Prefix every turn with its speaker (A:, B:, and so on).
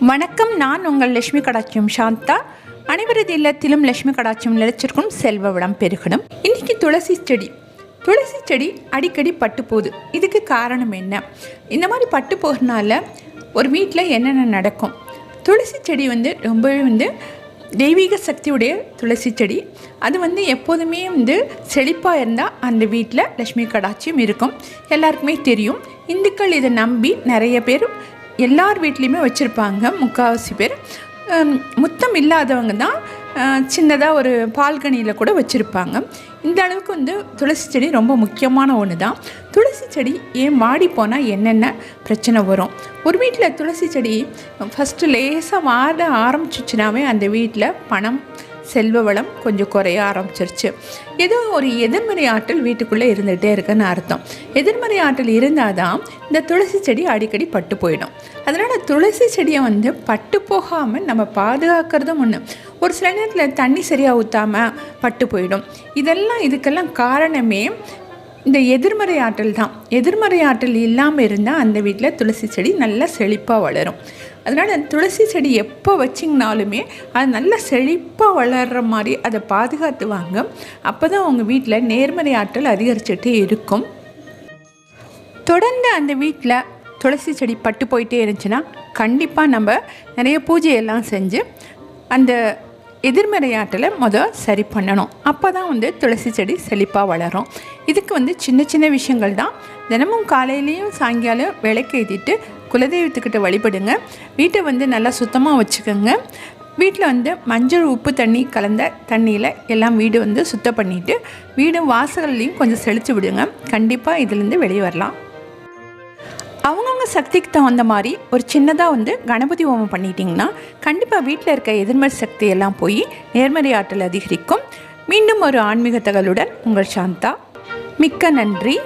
A: வணக்கம் நான் உங்கள் லட்சுமி கடாட்சியம் சாந்தா. அனைவரது இல்லத்திலும் லட்சுமி கடாட்சியம் நிலைச்சிருக்கும் செல்வ வளம் பெருகணும். இன்னைக்கு துளசி செடி. துளசி செடி அடிக்கடி பட்டு போகுது. இதுக்கு காரணம் என்ன? இந்த மாதிரி பட்டு போகிறனால ஒரு வீட்டில் என்னென்ன நடக்கும்? துளசி செடி வந்து ரொம்பவே வந்து தெய்வீக சக்தியுடைய துளசி செடி. அது வந்து எப்போதுமே வந்து செழிப்பாக இருந்தால் அந்த வீட்டில் லட்சுமி கடாட்சியம் இருக்கும். எல்லாருக்குமே தெரியும். இந்துக்கள் இதை நம்பி நிறைய பேர் எல்லார் வீட்லேயுமே வச்சுருப்பாங்க முக்கால்வாசி பேர். முத்தம் இல்லாதவங்க தான் சின்னதாக ஒரு பால்கனியில் கூட வச்சுருப்பாங்க. இந்த அளவுக்கு வந்து துளசி செடி ரொம்ப முக்கியமான ஒன்று தான். துளசி செடி ஏன் வாடி போனால் என்னென்ன பிரச்சனை வரும்? ஒரு வீட்டில் துளசி செடி ஃபஸ்ட்டு லேசாக வாட ஆரம்பிச்சிச்சுனாவே அந்த வீட்டில் பணம் செல்வ வளம் கொஞ்சம் குறைய ஆரம்பிச்சிருச்சு. ஏதோ ஒரு எதிர்மறை ஆற்றல் வீட்டுக்குள்ளே இருந்துகிட்டே இருக்குன்னு அர்த்தம். எதிர்மறை ஆற்றல் இருந்தால் தான் இந்த துளசி செடி அடிக்கடி பட்டு போயிடும். அதனால் துளசி செடியை வந்து பட்டு போகாமல் நம்ம பாதுகாக்கிறதும் ஒன்று ஒரு சில நேரத்தில் தண்ணி சரியாக ஊற்றாமல் பட்டு போயிடும். இதெல்லாம் இதுக்கெல்லாம் காரணமே இந்த எதிர்மறை ஆற்றல் தான். எதிர்மறை ஆற்றல் இல்லாமல் இருந்தால் அந்த வீட்டில் துளசி செடி நல்லா செழிப்பாக வளரும். அதனால் துளசி செடி எப்போ வச்சிங்கனாலுமே அது நல்லா செழிப்பாக வளர்கிற மாதிரி அதை பாதுகாத்து வாங்க அப்போ தான் உங்கள் வீட்டில் நேர்மறை ஆற்றல் அதிகரிச்சுட்டே இருக்கும். தொடர்ந்து அந்த வீட்டில் துளசி செடி பட்டு போயிட்டே இருந்துச்சுன்னா கண்டிப்பாக நம்ம நிறைய பூஜையெல்லாம் செஞ்சு அந்த எதிர்மறை முதல் முத சரி பண்ணணும். அப்போ தான் வந்து துளசி செடி செழிப்பாக வளரும். இதுக்கு வந்து சின்ன சின்ன விஷயங்கள் தான். தினமும் காலையிலையும் சாயங்காலம் விளக்கு எழுதிட்டு குலதெய்வத்துக்கிட்ட வழிபடுங்க. வீட்டை வந்து நல்லா சுத்தமாக வச்சுக்கோங்க. வீட்டில் வந்து மஞ்சள் உப்பு தண்ணி கலந்த தண்ணியில் எல்லாம் வீடு வந்து சுத்தம் பண்ணிவிட்டு வீடும் வாசல்லையும் கொஞ்சம் செழித்து விடுங்க. கண்டிப்பாக இதுலேருந்து வெளியே வரலாம். அவங்கவுங்க சக்திக்கு தகுந்த மாதிரி ஒரு சின்னதாக வந்து கணபதி ஹோமம் பண்ணிட்டீங்கன்னா கண்டிப்பாக வீட்டில் இருக்க எதிர்மறை சக்தி எல்லாம் போய் நேர்மறை ஆற்றல் அதிகரிக்கும். மீண்டும் ஒரு ஆன்மீக தகவலுடன் உங்கள் சாந்தா. மிக்க நன்றி.